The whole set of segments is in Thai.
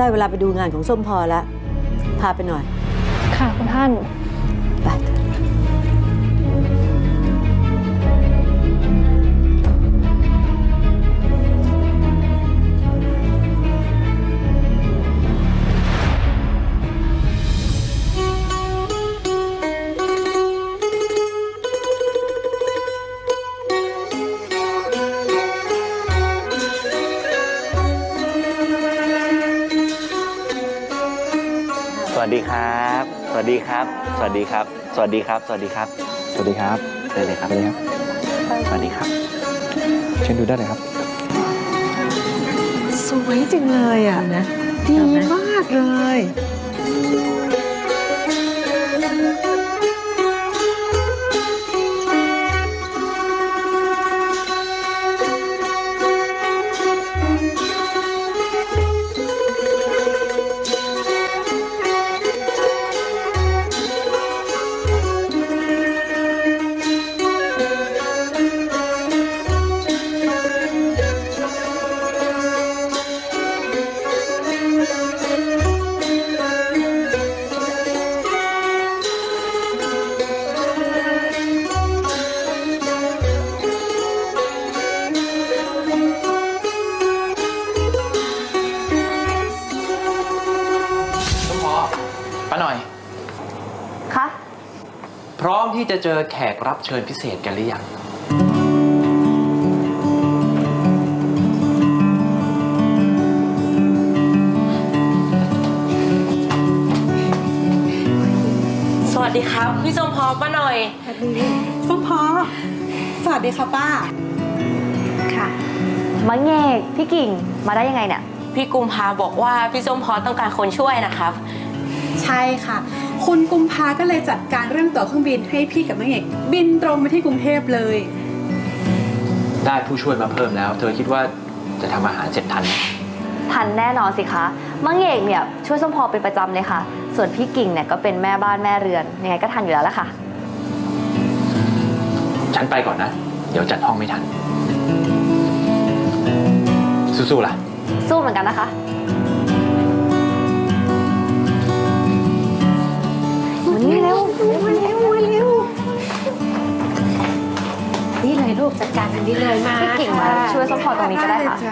ได้เวลาไปดูงานของส้มพอแล้ว พาไปหน่อย ค่ะคุณท่าน ไป วัสดีครับ สวัสดีครับ สวัสดีครับ สวัสดีครับ สวัสดีครับ สวัสดีครับเชิญเลยครับ สวัสดีครับ สวัสดีครับ เชิญดูได้เลยครับ สวยจังเลยอะนะดีมากเลย พร้อมที่จะเจอแขกรับเชิญพิเศษกันหรือยัง สวัสดีครับ พี่ส้มพอป้าหน่อย ส้มพอสวัสดีค่ะป้า ค่ะมังเงกพี่กิ่งมาได้ยังไงเนี่ย พี่กุมภาบอกว่าพี่ส้มพอต้องการคนช่วยนะครับ ใช่ค่ะ คุณกุมภาก็เลยจัดการเรื่องตั๋วเครื่องบินให้พี่กับแม่เอกบินตรงไปที่กรุงเทพเลย ได้ผู้ช่วยมาเพิ่มแล้ว เธอคิดว่าจะทำอาหารเสร็จทันไหมทันแน่นอนสิคะมังเอกเนี่ยช่วยส้มพอเป็นประจำเลยค่ะ ส่วนพี่กิ่งเนี่ยก็เป็นแม่บ้านแม่เรือน ยังไงก็ทันอยู่แล้วละค่ะ ฉันไปก่อนนะ เดี๋ยวจัดห้องไม่ทัน สู้ๆล่ะ สู้เหมือนกันนะคะ วยส้มพอตรงนี้ก็ได้ค่ะจ้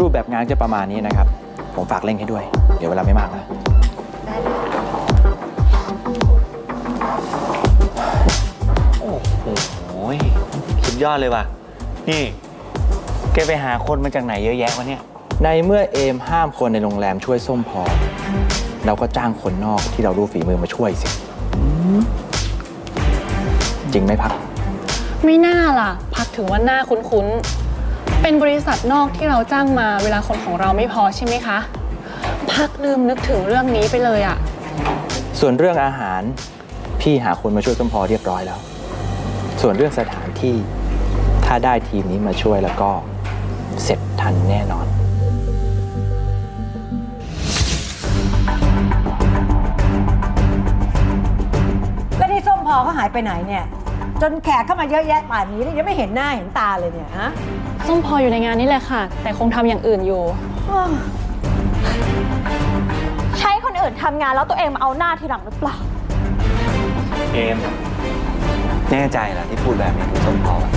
รูปแบบงานจะประมาณนี้นะครับ ผมฝากเร่งให้ด้วย เดี๋ยวเวลาไม่มากนะโอ้โหสุดยอดเลยว่ะ นี่ แกไปหาคนมาจากไหนเยอะแยะวะเนี่ย ในเมื่อเอมห้ามคนในโรงแรมช่วยส้มพอ เราก็จ้างคนนอกที่เรารู้ฝีมือมาช่วยสิ จริงไหมพัก ไม่น่าล่ะ พักถึงว่าหน้าคุ้นๆ เป็นบริษัทนอกที่เราจ้างมาเวลาคนของเราไม่พอใช่ไหมคะ พักลืมนึกถึงเรื่องนี้ไปเลยอะส่วนเรื่องอาหาร พี่หาคนมาช่วยส้มพอเรียบร้อยแล้ว ส่วนเรื่องสถานที่ถ้าได้ทีมนี้มาช่วยแล้วก็เสร็จทันแน่นอน แล้วที่ส้มพอเขาหายไปไหนเนี่ย จนแขกเข้ามาเยอะแยะป่านนี้แล้วยังไม่เห็นหน้าเห็นตาเลยเนี่ยฮะส้มพออยู่ในงานนี้แหละค่ะ แต่คงทำอย่างอื่นอยู่ อ้าวใช้คนอื่นทำงานแล้วตัวเองมาเอาหน้าทีหลังหรือเปล่า เอม แน่ใจเหรอที่พูดแบบนี้ถึงส้มพอวะ